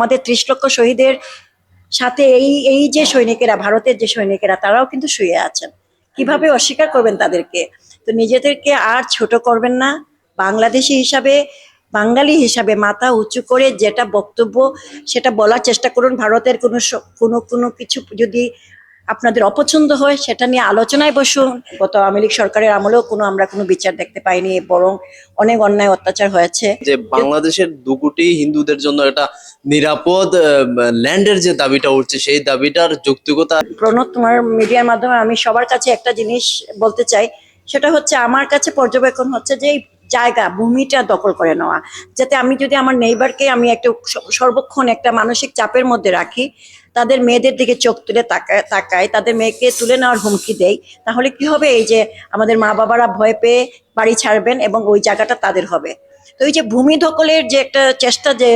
আমাদের ত্রিশ লক্ষ শহীদের সাথে এই এই যে সৈনিকেরা, ভারতের যে সৈনিকেরা, তারাও কিন্তু শুয়ে আছেন। কীভাবে অস্বীকার করবেন তাদেরকে? তো নিজেদেরকে আর ছোট করবেন না। বাংলাদেশি হিসাবে, বাঙালি হিসাবে মাথা উঁচু করে যেটা বক্তব্য, সেটা বলার চেষ্টা করুন। ভারতের কোনো কোনো কোনো কিছু যদি আপনাদের অপছন্দ হয় সেটা নিয়ে আলোচনায় বসুন। গত আওয়ামী লীগ সরকারের আমলেও কোনো আমরা কোনো বিচার দেখতে পাইনি বরং অনেক অন্যায় অত্যাচার হয়েছে। যে বাংলাদেশের দুকুটি হিন্দুদের জন্য একটা নিরাপদ ল্যান্ডের যে দাবিটা উঠছে সেই দাবিটার যৌক্তিকতা প্রণব তোমার মিডিয়ার মাধ্যমে আমি সবার কাছে একটা জিনিস বলতে চাই সেটা হচ্ছে আমার কাছে পর্যবেক্ষণ হচ্ছে যে জায়গা ভূমিটা দখল করে নেওয়া। যাতে আমি যদি আমার নেইবারকে আমি একটা সর্বক্ষণ একটা মানসিক চাপের মধ্যে রাখি তাদের মেয়েদের দিকে চোখ তুলে তাকায় তাকায়, তাদের মেয়েকে তুলে নেওয়ার হুমকি দেয়। তাহলে কি হবে? এই যে আমাদের মা বাবারা ভয় পেয়ে বাড়ি ছাড়বেন এবং ওই জায়গাটা তাদের হবে। তো এই যে ভূমি দখলের যে একটা চেষ্টা যে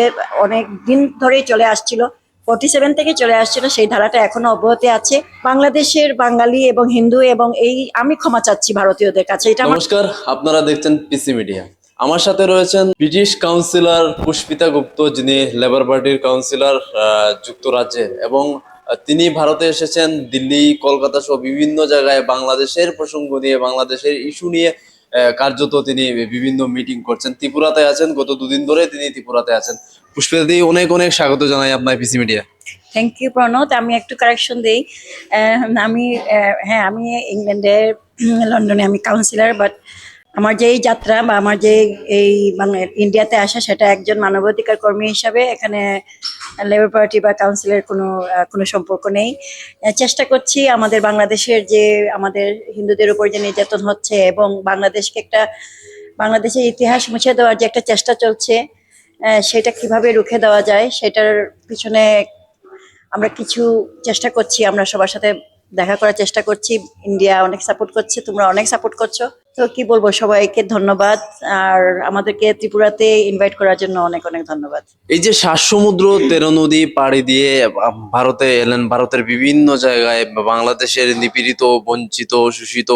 অনেক দিন ধরেই চলে আসছিল ফর্টি সেভেন থেকে চলে আসছিল, সেই ধারাটা এখনও অব্যাহত আছে। বাংলাদেশের বাঙালি এবং হিন্দু এবং এই, আমি ক্ষমা চাচ্ছি ভারতীয়দের কাছে। এটা নমস্কার, আপনারা দেখছেন পিসি মিডিয়া আমার সাথে রয়েছেন ব্রিটিশ কাউন্সিলর পুষ্পিতা গুপ্ত যিনি লেবার পার্টির কাউন্সিলর যুক্তরাজ্যের এবং তিনি ভারতে এসেছেন দিল্লি কলকাতা সহ বিভিন্ন জায়গায় বাংলাদেশের প্রসঙ্গ নিয়ে বাংলাদেশের ইস্যু নিয়ে কার্যত তিনি বিভিন্ন মিটিং করছেন। ত্রিপুরাতে আছেন গত দুদিন ধরে তিনি ত্রিপুরাতে আছেন। পুষ্পিতা দি অনেক অনেক স্বাগত জানাই আপনার PC media. Thank you Pranata. আমি একটু কারেকশন দিই। আমি হ্যাঁ আমি ইংল্যান্ডে উম, লন্ডনে আমি কাউন্সিলর বাট আমার যে এই যাত্রা বা আমার যে এই ইন্ডিয়াতে আসা সেটা একজন মানবাধিকার কর্মী হিসাবে এখানে লেবার পার্টি বা কাউন্সিলের কোনো কোনো সম্পর্ক নেই। চেষ্টা করছি আমাদের বাংলাদেশের যে আমাদের হিন্দুদের উপর যে নির্যাতন হচ্ছে এবং বাংলাদেশকে একটা, বাংলাদেশের ইতিহাস মুছে দেওয়ার যে একটা চেষ্টা চলছে সেটা কীভাবে রুখে দেওয়া যায় সেটার পিছনে আমরা কিছু চেষ্টা করছি। আমরা সবার সাথে দেখা করার চেষ্টা করছি। ইন্ডিয়া অনেক সাপোর্ট করছে, তোমরা অনেক সাপোর্ট করছ। তো কি বলব, সবাইকে ধন্যবাদ। আর আমাদেরকে ত্রিপুরাতে ইনভাইট করার জন্য অনেক অনেক ধন্যবাদ। এই যে সাত সমুদ্র তেরো নদী পাড়ি দিয়ে ভারতে এলেন, ভারতের বিভিন্ন জায়গায় বাংলাদেশের নিপীড়িত, বঞ্চিত, শোষিত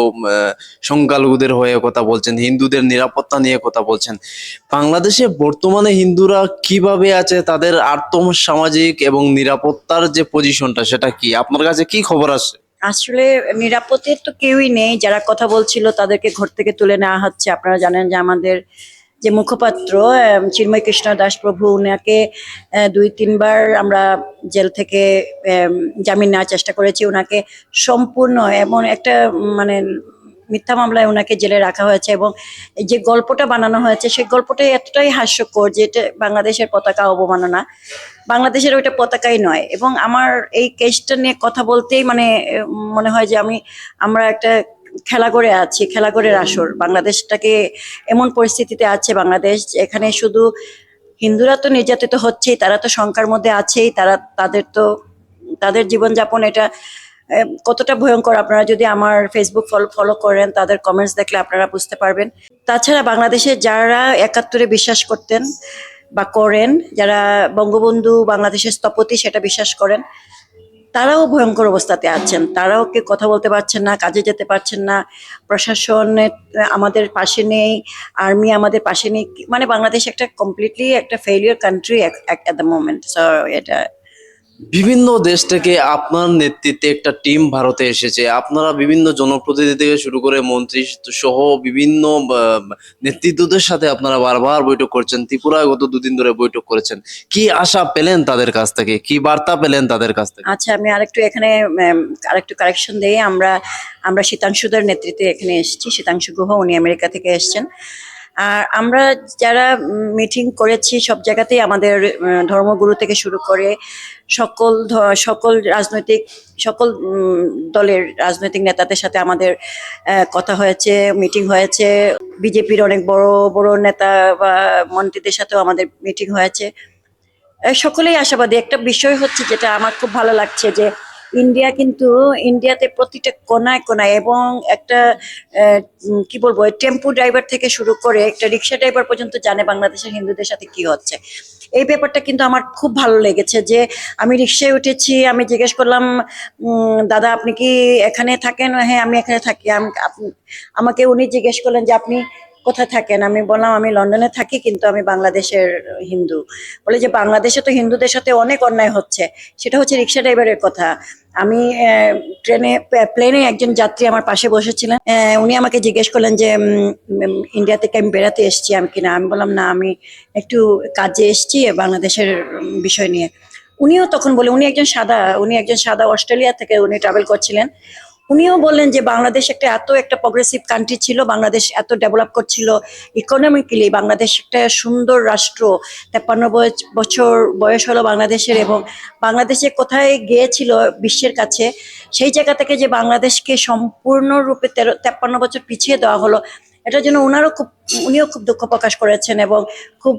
সংখ্যালঘুদের হয়ে কথা বলছেন, হিন্দুদের নিরাপত্তা নিয়ে কথা বলছেন। বাংলাদেশে বর্তমানে হিন্দুরা কীভাবে আছে, তাদের আর্থ সামাজিক এবং নিরাপত্তার যে পজিশনটা সেটা কি? আপনার কাছে কি খবর আছে আসলে নিরাপদে তো কেউই নেই, যারা কথা বলছিল তাদেরকে ঘর থেকে তুলে নেওয়া হচ্ছে। আপনারা জানেন যে আমাদের যে মুখপাত্র চিন্ময় কৃষ্ণ দাস প্রভু, উনাকে দুই, তিনবার আমরা জেল থেকে জামিন নেওয়ার চেষ্টা করেছি। ওনাকে সম্পূর্ণ এমন একটা মানে মিথ্যা মামলায় ওনাকে জেলে রাখা হয়েছে এবং যে গল্পটা বানানো হয়েছে, সেই গল্পটাই এতটাই হাস্যকর যে এটা বাংলাদেশের পতাকা অবমাননা। বাংলাদেশের ওইটা পতাকাই নয় এবং আমার এই কেসটা নিয়ে কথা বলতেই মানে মনে হয় যে আমি, আমরা একটা খেলা করে আছি খেলা করে আসর। বাংলাদেশটাকে এমন পরিস্থিতিতে আছে বাংলাদেশ, এখানে শুধু হিন্দুরা তো নির্যাতিত হচ্ছেই, তারা তো সংখ্যার মধ্যে আছেই, তারা, তাদের তো, তাদের জীবনযাপন এটা কতটা ভয়ঙ্কর আপনারা যদি আমার ফেসবুক ফলো ফলো করেন, তাদের কমেন্টস দেখলে আপনারা বুঝতে পারবেন। তাছাড়া বাংলাদেশে যারা একাত্তরে বিশ্বাস করতেন বা করেন, যারা বঙ্গবন্ধু বাংলাদেশের স্থপতি সেটা বিশ্বাস করেন, তারাও ভয়ঙ্কর অবস্থাতে আছেন। তারাও কে কথা বলতে পারছেন না, কাজে যেতে পারছেন না। প্রশাসনের আমাদের পাশে নেই, আর্মি আমাদের পাশে নেই মানে বাংলাদেশ একটা কমপ্লিটলি একটা failure country at the moment so এটা বিভিন্ন দেশ থেকে আপনার নেতৃত্বে একটা টিম ভারতে এসেছে। আপনারা বিভিন্ন জনপ্রতিনিধি থেকে শুরু করে মন্ত্রী সহ বিভিন্ন নেতৃত্বদের সাথে আপনারা বারবার বৈঠক করছেন। ত্রিপুরায় গত দুদিন ধরে বৈঠক করেছেন। কি আশা পেলেন তাদের কাছ থেকে? কি বার্তা পেলেন তাদের কাছ থেকে? আচ্ছা আমি আরেকটু এখানে আরেকটু কারেকশন দিই। আমরা আমরা শীতাংশুদের নেতৃত্বে এখানে এসেছি। শীতাংশু গুহ, উনি আমেরিকা থেকে এসেছেন। আর আমরা যারা মিটিং করেছি সব জায়গাতেই আমাদের ধর্মগুরু থেকে শুরু করে সকল সকল রাজনৈতিক, সকল দলের রাজনৈতিক নেতাদের সাথে আমাদের কথা হয়েছে মিটিং হয়েছে। বিজেপির অনেক বড় বড় নেতা বা মন্ত্রীদের সাথেও আমাদের মিটিং হয়েছে। সকলেই আশাবাদী। একটা বিষয় হচ্ছে যেটা আমার খুব ভালো লাগছে যে ইন্ডিয়া কিন্তু, ইন্ডিয়াতে প্রতিটা কোনায় কোনায় এবং একটা কি বলব টেম্পু ড্রাইভার থেকে শুরু করে একটা রিক্সা ড্রাইভার পর্যন্ত জানে বাংলাদেশের হিন্দুদের সাথে কি হচ্ছে। এই ব্যাপারটা কিন্তু আমার খুব ভালো লেগেছে যে আমি রিক্সায় উঠেছি, আমি জিজ্ঞেস করলাম দাদা আপনি কি এখানে থাকেন? হ্যাঁ আমি এখানে থাকি। আমাকে উনি জিজ্ঞেস করলেন যে আপনি কোথায় থাকেন? আমি বললাম, আমি লন্ডনে থাকি, কিন্তু আমি বাংলাদেশের হিন্দু। বলে যে, বাংলাদেশে তো হিন্দুদের সাথে অনেক অন্যায় হচ্ছে। সেটা হচ্ছে রিক্সা ড্রাইভারের কথা। আমি ট্রেনে প্লেনে একজন যাত্রী আমার পাশে বসেছিলেন। উনি আমাকে জিজ্ঞেস করলেন যে ইন্ডিয়া থেকে আমি বেড়াতে এসেছি আমি কিনা? আমি বললাম, না, আমি একটু কাজে এসেছি বাংলাদেশের বিষয় নিয়ে। উনিও তখন বলে, উনি একজন সাদা, উনি একজন সাদা অস্ট্রেলিয়া থেকে উনি ট্রাভেল করছিলেন। উনিও বললেন যে বাংলাদেশ একটা এত একটা প্রগ্রেসিভ কান্ট্রি ছিল, বাংলাদেশ এত ডেভেলপ করছিল ইকোনমিক্যালি বাংলাদেশ একটা সুন্দর রাষ্ট্র, তেপ্পান্ন বছর বয়স হলো বাংলাদেশের এবং বাংলাদেশে কোথায় গিয়েছিল বিশ্বের কাছে, সেই জায়গা থেকে যে বাংলাদেশকে সম্পূর্ণরূপে তেরো, তেপ্পান্ন বছর পিছিয়ে দেওয়া হলো এটার জন্য ওনারও খুব, উনিও খুব দুঃখ প্রকাশ করেছেন এবং খুব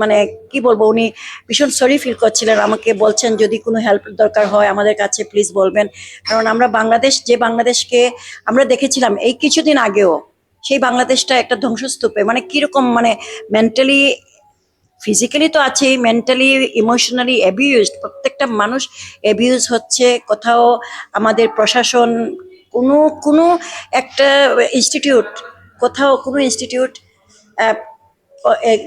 মানে কি বলব, উনি ভীষণ সরি ফিল করছিলেন। আমাকে বলছেন, যদি কোনো হেল্প দরকার হয় আমাদের কাছে প্লিজ বলবেন। কারণ আমরা বাংলাদেশ, যে বাংলাদেশকে আমরা দেখেছিলাম এই কিছুদিন আগেও, সেই বাংলাদেশটা একটা ধ্বংসস্তূপে। মানে কীরকম মানে মেন্টালি ফিজিক্যালি তো আছেই মেন্টালি ইমোশনালি অ্যাবিউজড প্রত্যেকটা মানুষ অ্যাবিউজ হচ্ছে। কোথাও আমাদের প্রশাসন, কোনো কোনো একটা ইনস্টিটিউট কোথাও কোনো ইনস্টিটিউট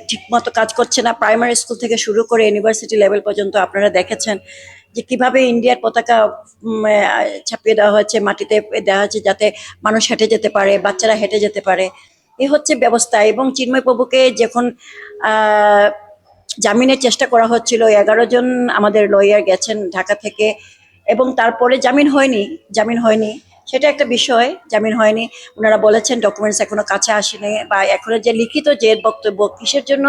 ঠিক মতো কাজ করছে না। প্রাইমারি স্কুল থেকে শুরু করে ইউনিভার্সিটি লেভেল পর্যন্ত আপনারা দেখেছেন যে কীভাবে ইন্ডিয়ার পতাকা ছাপিয়ে দেওয়া হয়েছে, মাটিতে দেওয়া হয়েছে যাতে মানুষ হেঁটে যেতে পারে, বাচ্চারা হেঁটে যেতে পারে। এ হচ্ছে ব্যবস্থা এবং চিন্ময় প্রভুকে যখন জামিনের চেষ্টা করা হচ্ছিল, এগারো জন আমাদের লয়ার গেছেন ঢাকা থেকে এবং তারপরে জামিন হয়নি জামিন হয়নি। সেটা একটা বিষয়, জামিন হয়নি। ওনারা বলেছেন ডকুমেন্টস এখনও কাছে আসেনি বা এখনও যে লিখিত যে বক্তব্য কিসের জন্য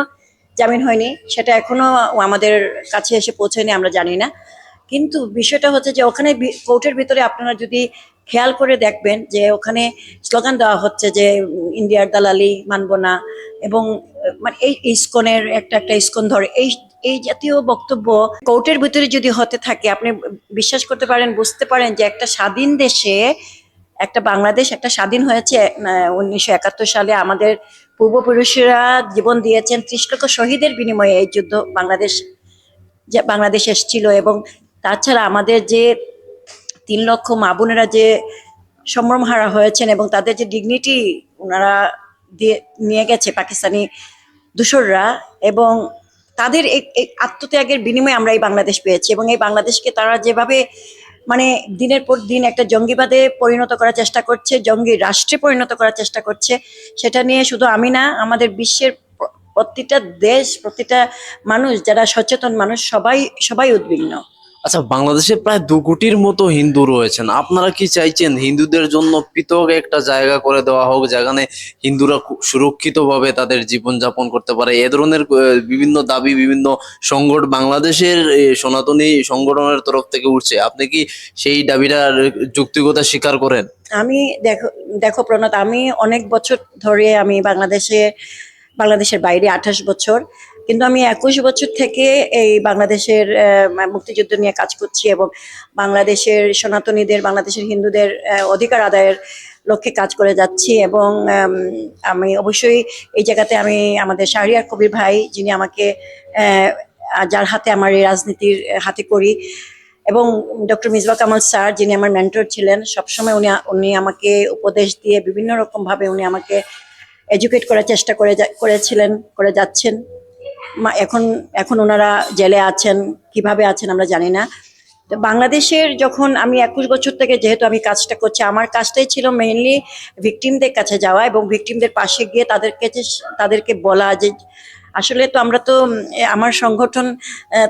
জামিন হয়নি, সেটা এখনও আমাদের কাছে এসে পৌঁছয়নি, আমরা জানি না। কিন্তু বিষয়টা হচ্ছে যে ওখানে কোর্টের ভিতরে আপনারা যদি খেয়াল করে দেখবেন যে ওখানে স্লোগান দেওয়া হচ্ছে যে ইন্ডিয়ার দালালি মানবো না এবং মানে এই ইস্কনের একটা একটা ইস্কন ধরে, এই এই জাতীয় বক্তব্য কোর্টের ভিতরে যদি হতে থাকে, আপনি বিশ্বাস করতে পারেন, বুঝতে পারেন যে একটা স্বাধীন দেশে, একটা বাংলাদেশ একটা স্বাধীন হয়েছে উনিশশো একাত্তর সালে আমাদের পূর্বপুরুষেরা জীবন দিয়েছেন ত্রিশ লক্ষ শহীদের বিনিময়ে এই যুদ্ধ বাংলাদেশ বাংলাদেশ এসেছিল এবং তাছাড়া আমাদের যে তিন লক্ষ মা বোনেরা যে সম্ভ্রম হারা হয়েছেন এবং তাদের যে ডিগনিটি ওনারা দিয়ে নিয়ে গেছে পাকিস্তানি দূষররা এবং তাদের আত্মত্যাগের বিনিময়ে আমরা এই বাংলাদেশ পেয়েছি এবং এই বাংলাদেশকে তারা যেভাবে মানে দিনের পর দিন একটা জঙ্গিবাদে পরিণত করার চেষ্টা করছে, জঙ্গি রাষ্ট্রে পরিণত করার চেষ্টা করছে, সেটা নিয়ে শুধু আমি না, আমাদের বিশ্বের প্রতিটা দেশ, প্রতিটা মানুষ, যারা সচেতন মানুষ, সবাই সবাই উদ্বিগ্ন। আচ্ছা বাংলাদেশে প্রায় দু কোটির মতো হিন্দু রয়েছেন। আপনারা কি চাইছেন হিন্দুদের জন্য পৃথক একটা জায়গা করে দেওয়া হোক, যেখানে হিন্দুরা সুরক্ষিতভাবে তাদের জীবন যাপন করতে পারে? এ ধরনের বিভিন্ন দাবি, বিভিন্ন সংগঠন বাংলাদেশের সনাতনী সংগঠনের তরফ থেকে উঠছে। আপনি কি সেই দাবিটার যুক্তিকতা স্বীকার করেন? আমি দেখো দেখো প্রণত, আমি অনেক বছর ধরে আমি বাংলাদেশে, বাংলাদেশের বাইরে আঠাশ বছর কিন্তু আমি একুশ বছর থেকে এই বাংলাদেশের মুক্তিযুদ্ধ নিয়ে কাজ করছি এবং বাংলাদেশের সনাতনীদের, বাংলাদেশের হিন্দুদের অধিকার আদায়ের লক্ষ্যে কাজ করে যাচ্ছি এবং আমি অবশ্যই এই জায়গাতে আমি আমাদের শাহরিয়ার কবির ভাই যিনি আমাকে যার হাতে আমার এই রাজনীতির হাতে করি এবং ডক্টর মিসবা কামাল স্যার যিনি আমার মেন্টর ছিলেন, সবসময় উনি উনি আমাকে উপদেশ দিয়ে বিভিন্ন রকমভাবে উনি আমাকে এডুকেট করার চেষ্টা করে করেছিলেন, করে যাচ্ছেন। এখন এখন ওনারা জেলে আছেন, কীভাবে আছেন আমরা জানি না। তো বাংলাদেশের যখন আমি একুশ বছর থেকে যেহেতু আমি কাজটা করছি, আমার কাজটাই ছিল মেইনলি ভিকটিমদের কাছে যাওয়া এবং ভিকটিমদের পাশে গিয়ে তাদেরকে তাদেরকে বলা যে, আসলে তো আমরা তো, আমার সংগঠন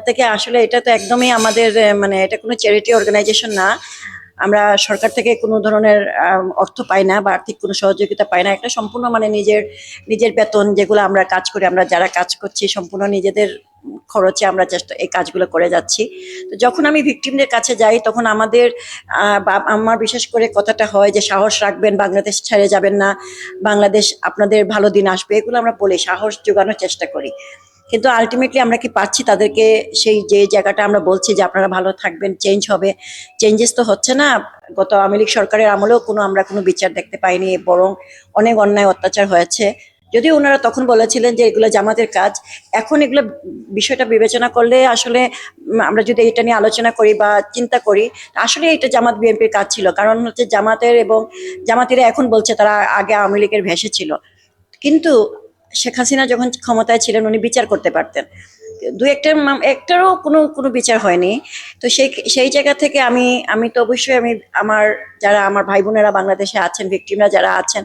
থেকে আসলে এটা তো একদমই আমাদের মানে এটা কোনো চ্যারিটি অর্গানাইজেশন না। আমরা সরকার থেকে কোনো ধরনের অর্থ পাই না বা আর্থিক কোনো সহযোগিতা পাই না। একটা সম্পূর্ণ মানে নিজের নিজের বেতন যেগুলো আমরা কাজ করি, আমরা যারা কাজ করছি সম্পূর্ণ নিজেদের খরচে আমরা চেষ্টা এই কাজগুলো করে যাচ্ছি। তো যখন আমি ভিকটিমদের কাছে যাই, তখন আমাদের আমার বিশেষ করে কথাটা হয় যে, সাহস রাখবেন, বাংলাদেশ ছেড়ে যাবেন না। বাংলাদেশ আপনাদের ভালো দিন আসবে, এগুলো আমরা বলি, সাহস যোগানোর চেষ্টা করি। কিন্তু আলটিমেটলি আমরা কি পাচ্ছি তাদেরকে সেই যে জায়গাটা আমরা বলছি যে আপনারা ভালো থাকবেন চেঞ্জ হবে চেঞ্জেস তো হচ্ছে না। গত আওয়ামী লীগ সরকারের আমলেও কোনো আমরা কোনো বিচার দেখতে পাইনি, বরং অনেক অন্যায় অত্যাচার হয়েছে। যদিও ওনারা তখন বলেছিলেন যে এগুলো জামাতের কাজ, এখন এগুলো বিষয়টা বিবেচনা করলে আসলে আমরা যদি এটা নিয়ে আলোচনা করি বা চিন্তা করি, আসলে এটা জামাত বিএনপির কাজ ছিল। কারণ হচ্ছে জামাতের এবং জামাতিরা এখন বলছে তারা আগে আওয়ামী লীগের ভেসে ছিল। কিন্তু শেখ হাসিনা যখন ক্ষমতায় ছিলেন, উনি বিচার করতে পারতেন। দু একটা একটারও কোনো কোনো বিচার হয়নি। তো সেই সেই জায়গা থেকে আমি আমি তো অবশ্যই আমি, আমার যারা, আমার ভাই বোনেরা বাংলাদেশে আছেন, ভিক্টিমরা যারা আছেন,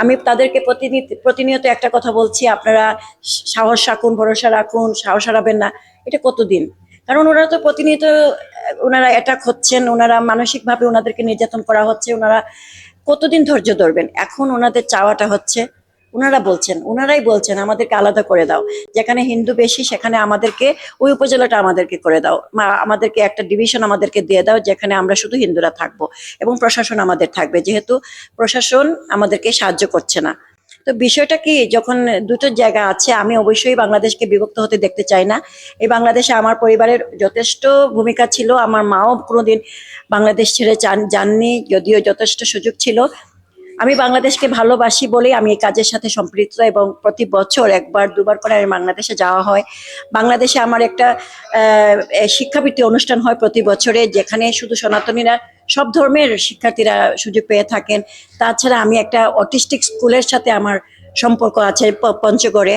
আমি তাদেরকে প্রতিনিয়ত একটা কথা বলছি, আপনারা সাহস রাখুন, ভরসা রাখুন, সাহস হারাবেন না। এটা কতদিন? কারণ ওনারা তো প্রতিনিয়ত, ওনারা অ্যাটাক হচ্ছেন, ওনারা মানসিকভাবে ওনাদেরকে নির্যাতন করা হচ্ছে, ওনারা কতদিন ধৈর্য ধরবেন? এখন ওনাদের চাওয়াটা হচ্ছে ওনারা বলছেন, ওনারাই বলছেন, আমাদেরকে আলাদা করে দাও। যেখানে হিন্দু বেশি, সেখানে আমাদেরকে, ওই উপজেলাটা আমাদেরকে করে দাও। আমাদেরকে একটা ডিভিশন আমাদেরকে দিয়ে দাও, যেখানে আমরা শুধু হিন্দুরা থাকব এবং প্রশাসন আমাদের থাকবে। যেহেতু প্রশাসন আমাদেরকে সাহায্য করছে না। তো বিষয়টা কি, যখন দুটো জায়গা আছে, আমি অবশ্যই বাংলাদেশকে বিভক্ত হতে দেখতে চাই না। এই বাংলাদেশে আমার পরিবারের যথেষ্ট ভূমিকা ছিল। আমার মাও কোনোদিন বাংলাদেশ ছেড়ে যান- যাননি, যদিও যথেষ্ট সুযোগ ছিল। আমি বাংলাদেশকে ভালোবাসি বলেই আমি এই কাজের সাথে সম্পৃক্ত এবং প্রতি বছর একবার, দুবার করে আমি বাংলাদেশে যাওয়া হয়। বাংলাদেশে আমার একটা শিক্ষাবৃত্তি অনুষ্ঠান হয় প্রতি বছরে যেখানে শুধু সনাতনীরা, সব ধর্মের শিক্ষার্থীরা সুযোগ পেয়ে থাকেন। তাছাড়া আমি একটা অটিস্টিক স্কুলের সাথে আমার সম্পর্ক আছে পঞ্চগড়ে।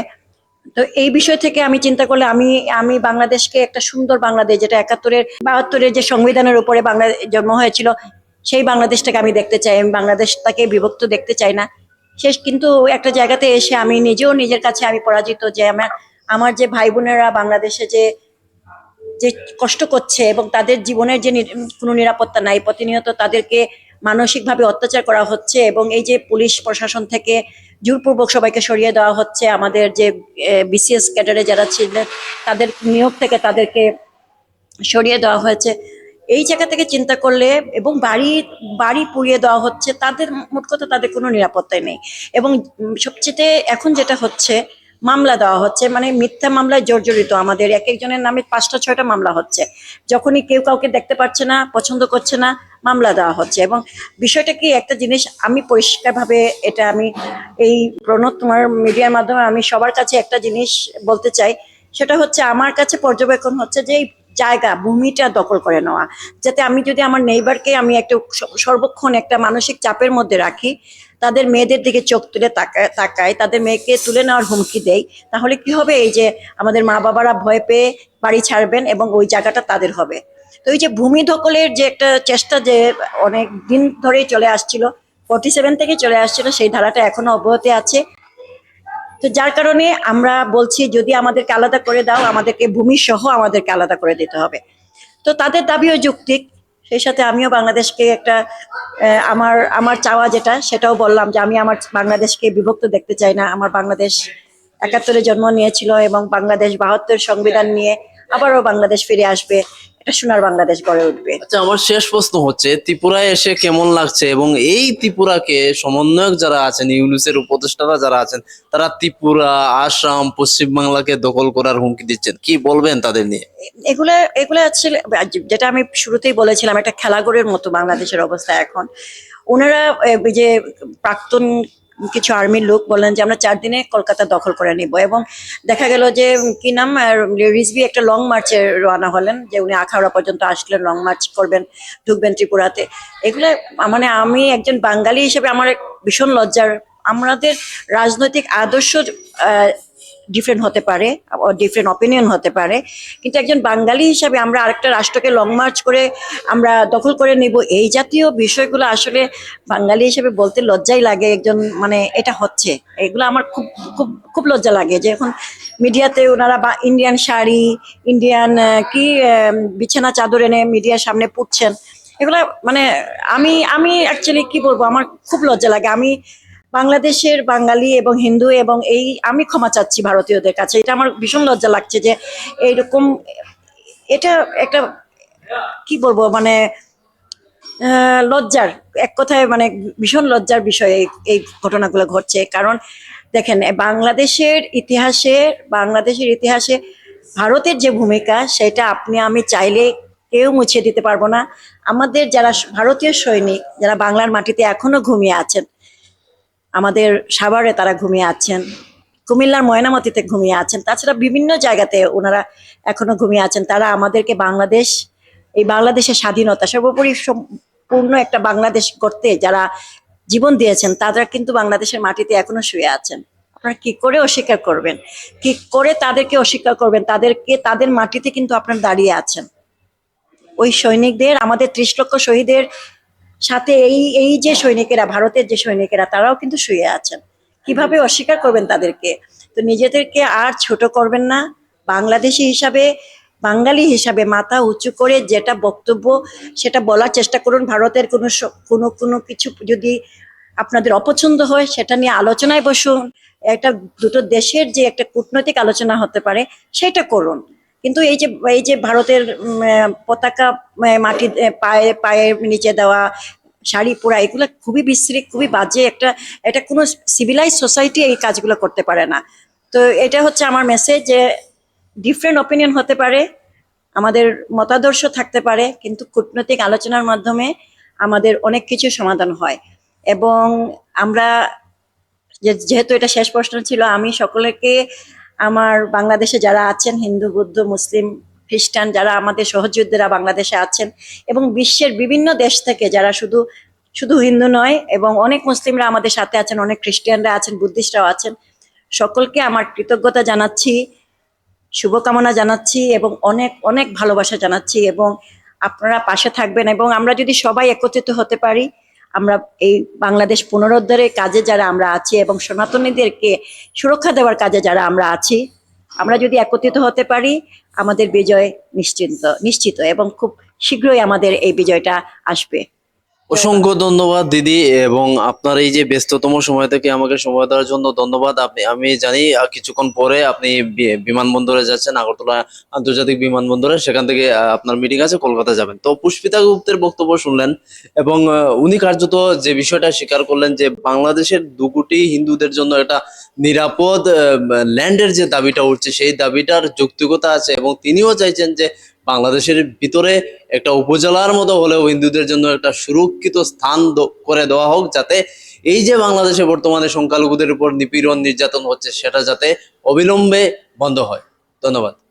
তো এই বিষয় থেকে আমি চিন্তা করলে আমি আমি বাংলাদেশকে একটা সুন্দর বাংলাদেশ, যেটা একাত্তরের, বাহাত্তরের যে সংবিধানের উপরে বাংলাদেশ জন্ম হয়েছিল সেই বাংলাদেশটাকে আমি দেখতে চাই, আমি বাংলাদেশটাকে বিভক্ত দেখতে চাই না। শেষ কিন্তু একটা জায়গাতে এসে আমি নিজেও নিজের কাছে আমি পরাজিত যে আমার আমার যে ভাই বোনেরা বাংলাদেশে যে যে কষ্ট করছে এবং তাদের জীবনের যে কোনো নিরাপত্তা নাই, প্রতিনিয়ত তাদেরকে মানসিকভাবে অত্যাচার করা হচ্ছে এবং এই যে পুলিশ প্রশাসন থেকে জোরপূর্বক সবাইকে সরিয়ে দেওয়া হচ্ছে, আমাদের যে বিসিএস ক্যাডারে যারা ছিলেন, তাদের নিয়োগ থেকে তাদেরকে সরিয়ে দেওয়া হয়েছে। এই জায়গা থেকে চিন্তা করলে এবং বাড়ি বাড়ি পুড়িয়ে দেওয়া হচ্ছে, তাদের মোট কথা তাদের কোনো নিরাপত্তাই নেই। এবং সবচেয়ে এখন যেটা হচ্ছে, মামলা দেওয়া হচ্ছে মানে মিথ্যা মামলায় জর্জরিত আমাদের। এক একজনের নামে পাঁচটা, ছয়টা মামলা হচ্ছে। যখনই কেউ কাউকে দেখতে পাচ্ছে না, পছন্দ করছে না, মামলা দেওয়া হচ্ছে। এবং বিষয়টা কি, একটা জিনিস আমি পরিষ্কারভাবে এটা আমি, এই প্রণব তোমার মিডিয়ার মাধ্যমে আমি সবার কাছে একটা জিনিস বলতে চাই। সেটা হচ্ছে, আমার কাছে পর্যবেক্ষণ হচ্ছে যে জায়গা, ভূমিটা দখল করে নেওয়া। যাতে আমি যদি আমার নেইবারকে আমি একটা সর্বক্ষণ একটা মানসিক চাপের মধ্যে রাখি, তাদের মেয়েদের দিকে চোখ তুলে তাকায় তাকায় তাদের মেয়েকে তুলে নেওয়ার হুমকি দেয় তাহলে কি হবে? এই যে আমাদের মা বাবারা ভয় পেয়ে বাড়ি ছাড়বেন এবং ওই জায়গাটা তাদের হবে। তো এই যে ভূমি দখলের যে একটা চেষ্টা যে অনেক দিন ধরেই চলে আসছিল ফর্টি সেভেন থেকে চলে আসছিল, সেই ধারাটা এখনও অব্যাহত আছে। তো যার কারণে আমরা বলছি, যদি আমাদেরকে আলাদা করে দাও, আমাদেরকে ভূমি সহ আমাদেরকে আলাদা করে দিতে হবে। তো তাদের দাবিও যৌক্তিক সেই সাথে আমিও বাংলাদেশকে একটা আমার আমার চাওয়া যেটা, সেটাও বললাম যে আমি আমার বাংলাদেশকে বিভক্ত দেখতে চাই না। আমার বাংলাদেশ একাত্তরে জন্ম নিয়েছিল এবং বাংলাদেশ বাহাত্তর সংবিধান নিয়ে আবারও বাংলাদেশ ফিরে আসবে। এটা সোনার বাংলাদেশ গড়ে উঠবে। আচ্ছা আমার শেষ প্রশ্ন হচ্ছে ত্রিপুরায় এসে কেমন লাগছে? এবং এই ত্রিপুরাকে সমন্বয়ক যারা আছেন ইউনুসের উপদেষ্টারা যারা আছেন তারা ত্রিপুরা আসাম পশ্চিম বাংলাকে দখল করার হুমকি দিচ্ছেন। কি বলবেন তাদের নিয়ে? এগুলা এগুলা হচ্ছে যেটা আমি শুরুতেই বলেছিলাম একটা খেলাঘরের মতো বাংলাদেশের অবস্থা এখন। ওনারা যে প্রাক্তন কিছু আর্মির লোক বললেন যে, আমরা চার দিনে কলকাতা দখল করে নিব। এবং দেখা গেল যে কি নাম? রিজভি একটা লং মার্চে রওনা হলেন, যে উনি আখাউড়া পর্যন্ত আসলেন লং মার্চ করবেন, ঢুকবেন ত্রিপুরাতে। এগুলো মানে আমি একজন বাঙালি হিসেবে আমার ভীষণ লজ্জার। আমাদের রাজনৈতিক আদর্শ ডিফারেন্ট হতে পারে ডিফারেন্ট অপিনিয়ন হতে পারে। কিন্তু একজন বাঙালি হিসাবে আমরা আরেকটা রাষ্ট্রকে লং মার্চ করে আমরা দখল করে নিব, এই জাতীয় বিষয়গুলো আসলে বাঙালি হিসেবে বলতে লজ্জাই লাগে একজন মানে এটা হচ্ছে। এগুলো আমার খুব খুব খুব লজ্জা লাগে যে এখন মিডিয়াতে ওনারা বা ইন্ডিয়ান শাড়ি ইন্ডিয়ান কি বিছানা চাদর এনে মিডিয়ার সামনে পুড়ছেন এগুলা মানে আমি আমি অ্যাকচুয়ালি কি বলব, আমার খুব লজ্জা লাগে। আমি বাংলাদেশের বাঙালি এবং হিন্দু এবং এই, আমি ক্ষমা চাচ্ছি ভারতীয়দের কাছে। এটা আমার ভীষণ লজ্জা লাগছে যে এইরকম, এটা একটা, কি বলব মানে লজ্জার, এক কথায় মানে ভীষণ লজ্জার বিষয়ে এই ঘটনাগুলো ঘটছে। কারণ দেখেন বাংলাদেশের ইতিহাসে বাংলাদেশের ইতিহাসে ভারতের যে ভূমিকা, সেটা আপনি, আমি চাইলে কেউ মুছে দিতে পারব না। আমাদের যারা ভারতীয় সৈনিক, যারা বাংলার মাটিতে এখনও ঘুমিয়ে আছেন আমাদের সাভারে তারা ঘুমিয়ে আছেন। কুমিল্লার ময়নামতিতে ঘুমিয়ে আছেন। তাছাড়া বিভিন্ন জায়গাতে ওনারা এখনও ঘুমিয়ে আছেন। তারা আমাদেরকে বাংলাদেশ, এই বাংলাদেশের স্বাধীনতা, সর্বোপরি সম্পূর্ণ একটা বাংলাদেশ করতে যারা জীবন দিয়েছেন, তারা কিন্তু বাংলাদেশের মাটিতে এখনও শুয়ে আছেন। আপনারা কি করে অস্বীকার করবেন? কি করে তাদেরকে অস্বীকার করবেন? তাদেরকে, তাদের মাটিতে কিন্তু আপনারা দাঁড়িয়ে আছেন। ওই সৈনিকদের, আমাদের ত্রিশ লক্ষ শহীদের সাথে এই এই যে সৈনিকেরা, ভারতের যে সৈনিকেরা, তারাও কিন্তু শুয়ে আছেন। কীভাবে অস্বীকার করবেন তাদেরকে? তো নিজেদেরকে আর ছোট করবেন না। বাংলাদেশি হিসাবে, বাঙালি হিসাবে মাথা উঁচু করে যেটা বক্তব্য, সেটা বলার চেষ্টা করুন। ভারতের কোনো কোনো কোনো কিছু যদি আপনাদের অপছন্দ হয়, সেটা নিয়ে আলোচনায় বসুন। একটা দুটো দেশের যে একটা কূটনৈতিক আলোচনা হতে পারে, সেটা করুন। কিন্তু এই যে এই যে ভারতের পতাকা মাটি পায়ে পায়ের নিচে দেওয়া, শাড়ি পোড়া, এগুলো খুবই বিশ্রী, খুবই বাজে একটা, এটা কোনো সিভিলাইজ সোসাইটি এই কাজগুলো করতে পারে না। তো এটা হচ্ছে আমার মেসেজ যে ডিফারেন্ট অপিনিয়ন হতে পারে, আমাদের মতাদর্শ থাকতে পারে, কিন্তু কূটনৈতিক আলোচনার মাধ্যমে আমাদের অনেক কিছু সমাধান হয়। এবং আমরা যেহেতু এটা শেষ প্রশ্ন ছিল, আমি সকলকে আমার বাংলাদেশে যারা আছেন, হিন্দু, বৌদ্ধ, মুসলিম, খ্রিস্টান, যারা আমাদের সহযোদ্ধারা বাংলাদেশে আছেন এবং বিশ্বের বিভিন্ন দেশ থেকে যারা শুধু শুধু হিন্দু নয় এবং অনেক মুসলিমরা আমাদের সাথে আছেন, অনেক খ্রিস্টানরা আছেন, বুদ্ধিস্টরাও আছেন, সকলকে আমার কৃতজ্ঞতা জানাচ্ছি, শুভকামনা জানাচ্ছি এবং অনেক অনেক ভালোবাসা জানাচ্ছি এবং আপনারা পাশে থাকবেন এবং আমরা যদি সবাই একত্রিত হতে পারি আমরা এই বাংলাদেশ পুনরুদ্ধারের কাজে যারা আমরা আছি এবং সনাতনীদেরকে সুরক্ষা দেওয়ার কাজে যারা আমরা আছি, আমরা যদি একত্রিত হতে পারি, আমাদের বিজয় নিশ্চিন্ত, নিশ্চিত এবং খুব শীঘ্রই আমাদের এই বিজয়টা আসবে। অসংখ্য ধন্যবাদ, দিদি, এবং আপনার এই যে ব্যস্ততম সময় থেকে আমাকে সময় দেওয়ার জন্য ধন্যবাদ। আপনি, আমি জানি কিছুক্ষণ পরে আপনি বিমানবন্দরে যাচ্ছেন, আগরতলা আন্তর্জাতিক বিমানবন্দরে। সেখান থেকে আপনার মিটিং আছে, কলকাতা যাবেন। তো পুষ্পিতা গুপ্তের বক্তব্য শুনলেন, এবং উনি কার্যত যে বিষয়টা স্বীকার করলেন যে বাংলাদেশের দু কোটি হিন্দুদের জন্য একটা নিরাপদ ল্যান্ডের যে দাবিটা উঠছে, সেই দাবিটার যৌক্তিকতা আছে, এবং তিনিও চাইছেন যে বাংলাদেশের ভিতরে একটা উপজেলার মতো হলেও হিন্দুদের জন্য একটা সুরক্ষিত স্থান করে দেওয়া হোক যাতে এই যে বাংলাদেশে বর্তমানে সংখ্যালঘুদের উপর নিপীড়ন নির্যাতন হচ্ছে, সেটা যাতে অবিলম্বে বন্ধ হয়। ধন্যবাদ।